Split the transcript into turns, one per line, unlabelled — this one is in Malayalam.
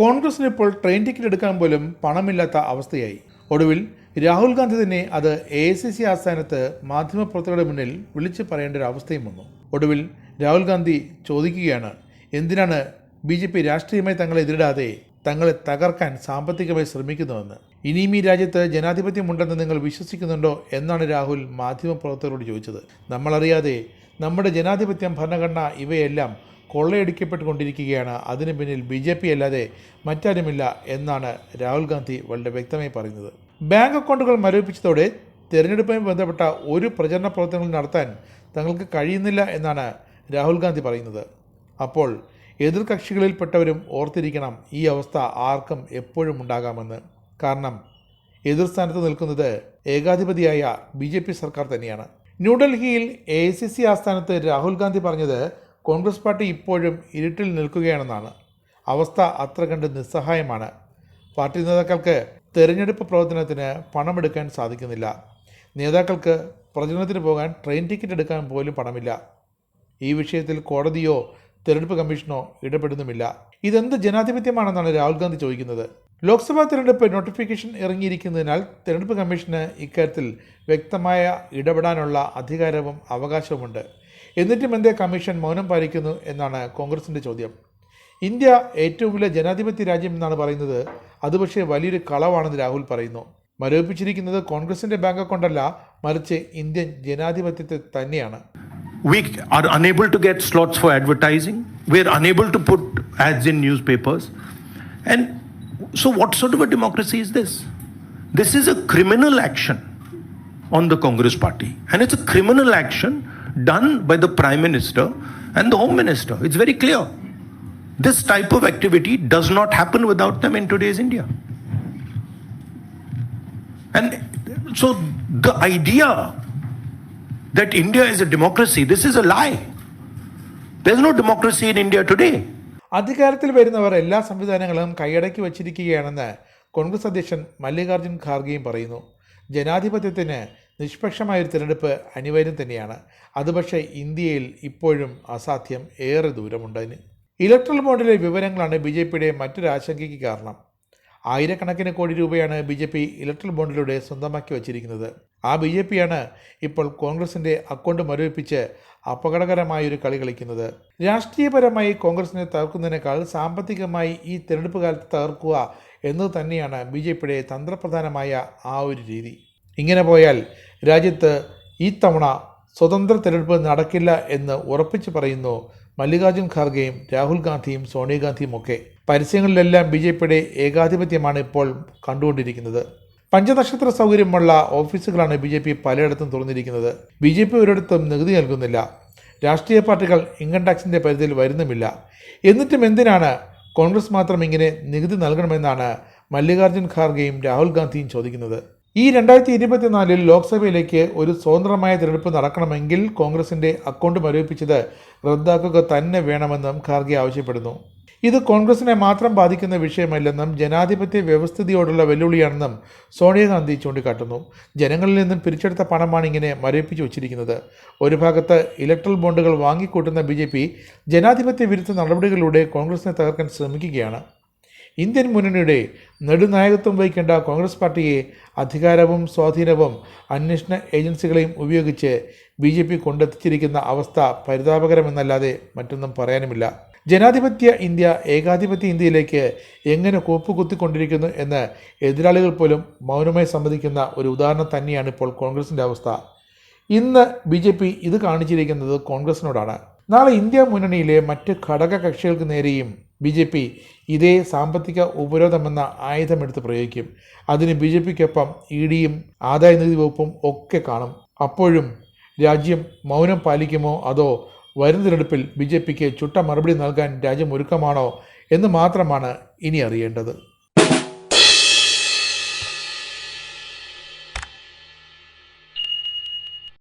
കോൺഗ്രസിന് ഇപ്പോൾ ട്രെയിൻ ടിക്കറ്റ് എടുക്കാൻ പോലും പണമില്ലാത്ത അവസ്ഥയായി. ഒടുവിൽ രാഹുൽ ഗാന്ധി തന്നെ അത് എ ഐ സി സി ആസ്ഥാനത്ത് മാധ്യമപ്രവർത്തകരുടെ മുന്നിൽ വിളിച്ചു പറയേണ്ട ഒരു അവസ്ഥയും വന്നു. ഒടുവിൽ രാഹുൽ ഗാന്ധി ചോദിക്കുകയാണ് എന്തിനാണ് ബി ജെ പി രാഷ്ട്രീയമായി തങ്ങളെ എതിരിടാതെ തങ്ങളെ തകർക്കാൻ സാമ്പത്തികമായി ശ്രമിക്കുന്നുവെന്ന് ഇനിയും ഈ രാജ്യത്ത് ജനാധിപത്യമുണ്ടെന്ന് നിങ്ങൾ വിശ്വസിക്കുന്നുണ്ടോ എന്നാണ് രാഹുൽ മാധ്യമപ്രവർത്തകരോട് ചോദിച്ചത്. നമ്മളറിയാതെ നമ്മുടെ ജനാധിപത്യം ഭരണഘടന ഇവയെല്ലാം കൊള്ളയടിക്കപ്പെട്ടുകൊണ്ടിരിക്കുകയാണ്. അതിനു പിന്നിൽ ബി ജെ പി അല്ലാതെ മറ്റാരുമില്ല എന്നാണ് രാഹുൽ ഗാന്ധി വളരെ വ്യക്തമായി പറയുന്നത്. ബാങ്ക് അക്കൗണ്ടുകൾ മരവിപ്പിച്ചതോടെ തെരഞ്ഞെടുപ്പുമായി ബന്ധപ്പെട്ട ഒരു പ്രചരണ പ്രവർത്തനങ്ങൾ നടത്താൻ തങ്ങൾക്ക് കഴിയുന്നില്ല എന്നാണ് രാഹുൽ ഗാന്ധി പറയുന്നത്. അപ്പോൾ എതിർ കക്ഷികളിൽപ്പെട്ടവരും ഓർത്തിരിക്കണം ഈ അവസ്ഥ ആർക്കും എപ്പോഴും ഉണ്ടാകാമെന്ന്. കാരണം എതിർ സ്ഥാനത്ത് നിൽക്കുന്നത് ഏകാധിപതിയായ ബി സർക്കാർ തന്നെയാണ്. ന്യൂഡൽഹിയിൽ എ ഐ സി സി ആസ്ഥാനത്ത് രാഹുൽ ഗാന്ധി പറഞ്ഞത് കോൺഗ്രസ് പാർട്ടി ഇപ്പോഴും ഇരുട്ടിൽ നിൽക്കുകയാണെന്നാണ്. അവസ്ഥ അത്ര കണ്ട് നിസ്സഹായമാണ്. പാർട്ടി നേതാക്കൾക്ക് തെരഞ്ഞെടുപ്പ് പ്രവർത്തനത്തിന് പണമെടുക്കാൻ സാധിക്കുന്നില്ല. നേതാക്കൾക്ക് പ്രചരണത്തിന് പോകാൻ ട്രെയിൻ ടിക്കറ്റ് എടുക്കാൻ പോലും പണമില്ല. ഈ വിഷയത്തിൽ കോടതിയോ തെരഞ്ഞെടുപ്പ് കമ്മീഷനോ ഇടപെടുന്നുമില്ല. ഇതെന്ത് ജനാധിപത്യമാണെന്നാണ് രാഹുൽ ഗാന്ധി ചോദിക്കുന്നത്. ലോക്സഭാ തെരഞ്ഞെടുപ്പ് നോട്ടിഫിക്കേഷൻ ഇറങ്ങിയിരിക്കുന്നതിനാൽ തെരഞ്ഞെടുപ്പ് കമ്മീഷന് ഇക്കാര്യത്തിൽ വ്യക്തമായ ഇടപെടാനുള്ള അധികാരവും അവകാശവുമുണ്ട്. എന്നിട്ടും എന്തേ കമ്മീഷൻ മൗനം പാലിക്കുന്നു എന്നാണ് കോൺഗ്രസിന്റെ ചോദ്യം ഇന്ത്യ ഏറ്റവും വലിയ ജനാധിപത്യ രാജ്യം എന്നാണ് പറയുന്നത് അത് പക്ഷേ വലിയൊരു കളവാണെന്ന് രാഹുൽ പറയുന്നു മരവിപ്പിച്ചിരിക്കുന്നത് കോൺഗ്രസിന്റെ ബാങ്ക് അക്കൗണ്ടല്ല മറിച്ച് ഇന്ത്യൻ ജനാധിപത്യത്തെ തന്നെയാണ്
We are unable to get slots for advertising. We are unable to put ads in newspapers. And so, what sort of a democracy is this? This is a criminal action on the Congress party. And it's a criminal action done by the Prime Minister and the Home Minister. It's very clear. This type of activity does not happen without them in today's India. And so, the idea that India is a democracy. This is a lie. There's no democracy in India today.
അധികാരത്തിൽ വരുന്നവർ എല്ലാ സംവിധാനങ്ങളും കൈയടക്കി വച്ചിരിക്കുകയാണെന്ന് കോൺഗ്രസ് അധ്യക്ഷൻ മല്ലികാർജുൻ ഖാർഗെയും പറയുന്നു ജനാധിപത്യത്തിന് നിഷ്പക്ഷമായ ഒരു തിരഞ്ഞെടുപ്പ് അനിവാര്യം തന്നെയാണ്. അത് പക്ഷേ ഇന്ത്യയിൽ ഇപ്പോഴും അസാധ്യം ഏറെ ദൂരമുണ്ടതിന് ഇലക്ട്രൽ ബോണ്ടിലെ വിവരങ്ങളാണ് ബി ജെ പിയുടെ മറ്റൊരു ആശങ്കയ്ക്ക് കാരണം. ആയിരക്കണക്കിന് കോടി രൂപയാണ് ബി ജെ പി ഇലക്ട്രൽ ബോണ്ടിലൂടെ സ്വന്തമാക്കി വച്ചിരിക്കുന്നത്. ആ ബി ജെ പിയാണ് ഇപ്പോൾ കോൺഗ്രസിന്റെ അക്കൗണ്ട് മരവിപ്പിച്ച് അപകടകരമായൊരു കളി കളിക്കുന്നത്. രാഷ്ട്രീയപരമായി കോൺഗ്രസിനെ തകർക്കുന്നതിനേക്കാൾ സാമ്പത്തികമായി ഈ തിരഞ്ഞെടുപ്പ് കാലത്ത് തകർക്കുക എന്നത് തന്നെയാണ് ബി ജെ പിയുടെ തന്ത്രപ്രധാനമായ ആ ഒരു രീതി. ഇങ്ങനെ പോയാൽ രാജ്യത്ത് ഈ തവണ സ്വതന്ത്ര തെരഞ്ഞെടുപ്പ് നടക്കില്ല എന്ന് ഉറപ്പിച്ചു പറയുന്നു മല്ലികാർജുൻ ഖാർഗെയും രാഹുൽ ഗാന്ധിയും സോണിയാഗാന്ധിയും ഒക്കെ. പരസ്യങ്ങളിലെല്ലാം ബി ജെ പിയുടെ ഏകാധിപത്യമാണ് ഇപ്പോൾ കണ്ടുകൊണ്ടിരിക്കുന്നത്. പഞ്ചനക്ഷത്ര സൗകര്യമുള്ള ഓഫീസുകളാണ് ബി ജെ പി പലയിടത്തും തുറന്നിരിക്കുന്നത്. ബി ജെ പി ഒരിടത്തും നികുതി നൽകുന്നില്ല. രാഷ്ട്രീയ പാർട്ടികൾ ഇൻകം ടാക്സിന്റെ പരിധിയിൽ വരുന്നുമില്ല. എന്നിട്ടും എന്തിനാണ് കോൺഗ്രസ് മാത്രം ഇങ്ങനെ നികുതി നൽകണമെന്നാണ് മല്ലികാർജുൻ ഖാർഗെയും രാഹുൽ ഗാന്ധിയും ചോദിക്കുന്നത്. ഈ രണ്ടായിരത്തി ഇരുപത്തിനാലിൽ ലോക്സഭയിലേക്ക് ഒരു സ്വതന്ത്രമായ തിരഞ്ഞെടുപ്പ് നടക്കണമെങ്കിൽ കോൺഗ്രസിന്റെ അക്കൗണ്ട് മരവിപ്പിച്ചത് റദ്ദാക്കുക തന്നെ വേണമെന്നും ഖാർഗെ ആവശ്യപ്പെടുന്നു. ഇത് കോൺഗ്രസിനെ മാത്രം ബാധിക്കുന്ന വിഷയമല്ലെന്നും ജനാധിപത്യ വ്യവസ്ഥിതിയോടുള്ള വെല്ലുവിളിയാണെന്നും സോണിയാഗാന്ധി ചൂണ്ടിക്കാട്ടുന്നു. ജനങ്ങളിൽ നിന്നും പിരിച്ചെടുത്ത പണമാണ് ഇങ്ങനെ മരവിപ്പിച്ചു വച്ചിരിക്കുന്നത്. ഒരു ഭാഗത്ത് ഇലക്ട്രൽ ബോണ്ടുകൾ വാങ്ങിക്കൂട്ടുന്ന ബി ജനാധിപത്യ വിരുദ്ധ നടപടികളിലൂടെ കോൺഗ്രസിനെ തകർക്കാൻ ശ്രമിക്കുകയാണ്. ഇന്ത്യൻ മുന്നണിയുടെ നെടുനായകത്വം വഹിക്കേണ്ട കോൺഗ്രസ് പാർട്ടിയെ അധികാരവും സ്വാധീനവും അന്വേഷണ ഏജൻസികളെയും ഉപയോഗിച്ച് ബി ജെ പി കൊണ്ടെത്തിച്ചിരിക്കുന്ന അവസ്ഥ പരിതാപകരമെന്നല്ലാതെ മറ്റൊന്നും പറയാനുമില്ല. ജനാധിപത്യ ഇന്ത്യ ഏകാധിപത്യ ഇന്ത്യയിലേക്ക് എങ്ങനെ കോപ്പുകുത്തിക്കൊണ്ടിരിക്കുന്നു എന്ന് എതിരാളികൾ പോലും മൗനമായി സമ്മതിക്കുന്ന ഒരു ഉദാഹരണം തന്നെയാണ് ഇപ്പോൾ കോൺഗ്രസിന്റെ അവസ്ഥ. ഇന്ന് ബി ജെ പി ഇത് കാണിച്ചിരിക്കുന്നത് കോൺഗ്രസിനോടാണ്. നാളെ ഇന്ത്യ മുന്നണിയിലെ മറ്റ് ഘടക കക്ഷികൾക്ക് നേരെയും ബി ജെ പി ഇതേ സാമ്പത്തിക ഉപരോധമെന്ന ആയുധമെടുത്ത് പ്രയോഗിക്കും. അതിന് ബി ജെ പിക്കൊപ്പം ഇ ഡിയും ആദായ നികുതി വകുപ്പും ഒക്കെ കാണും. അപ്പോഴും രാജ്യം മൗനം പാലിക്കുമോ അതോ വരും തിരഞ്ഞെടുപ്പിൽ ബി ജെ പിക്ക് ചുട്ട മറുപടി നൽകാൻ രാജ്യം ഒരുക്കമാണോ എന്ന് മാത്രമാണ് ഇനി അറിയേണ്ടത്.